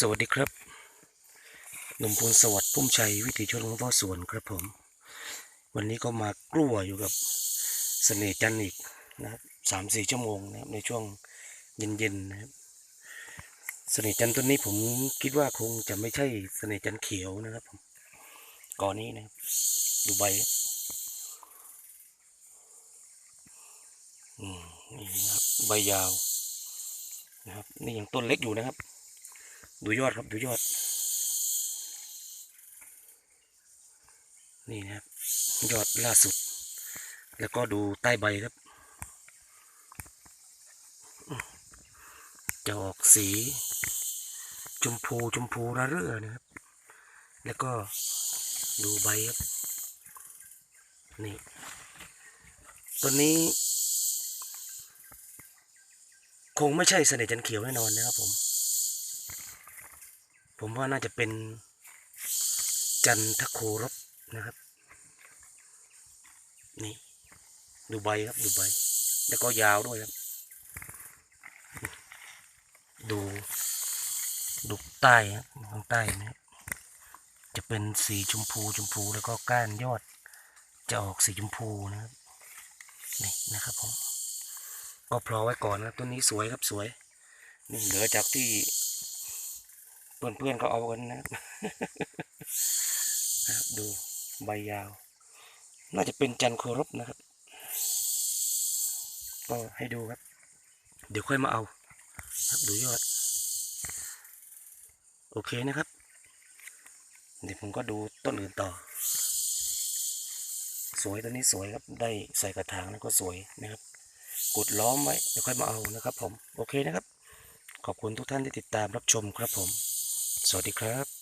สวัสดีครับหนุ่มพลสวัสดิ์พุ่มชัยวิถีชนของพ่อสวนครับผม วันนี้ก็มากลัวอยู่กับเสน่ห์จันทร์อีกนะครับสามสี่ชั่วโมงนะครับในช่วงเย็นๆนะครับเสน่ห์จันทร์ต้นนี้ผมคิดว่าคงจะไม่ใช่เสน่ห์จันทร์เขียวนะครับผมก่อนนี้นะครับดูใบครับอืมนี่นะครับใบยาวนะครับนี่ยังต้นเล็กอยู่นะครับ ดูยอดครับดูยอด นี่นะครับ ยอดล่าสุด แล้วก็ดูใต้ใบครับ จะออกสีชมพูชมพูระเรื่อนะครับ แล้วก็ดูใบครับ นี่ต้นนี้ คงไม่ใช่เสน่ห์จันเขียวแน่นอนนะครับผม ผมว่าน่าจะเป็นจันทโครบนะครับ นี่ดูใบครับดูใบ แล้วก็ยาวด้วยครับ ดูดูใต้ครับข้างใต้นะครับจะเป็นสีชมพูชมพูแล้วก็ก้านยอด จะออกสีชมพูนะครับนี่นะครับผมก็พลอไว้ก่อนนะครับต้นนี้สวยครับสวยนี่เหลือจากที่ เพื่อนๆเขาเอากันนะครับดูใบยาว น่าจะเป็นจันโครบนะครับ ก็ให้ดูครับ เดี๋ยวค่อยมาเอาครับดูยอด โอเคนะครับ เดี๋ยวผมก็ดูต้นอื่นต่อ สวยตัวนี้สวยครับ ได้ใส่กระถางแล้วก็สวยนะครับ กดล้อมไว้ เดี๋ยวค่อยมาเอานะครับ ผม โอเคนะครับ ขอบคุณทุกท่านที่ติดตามรับชมครับผม สวัสดีครับ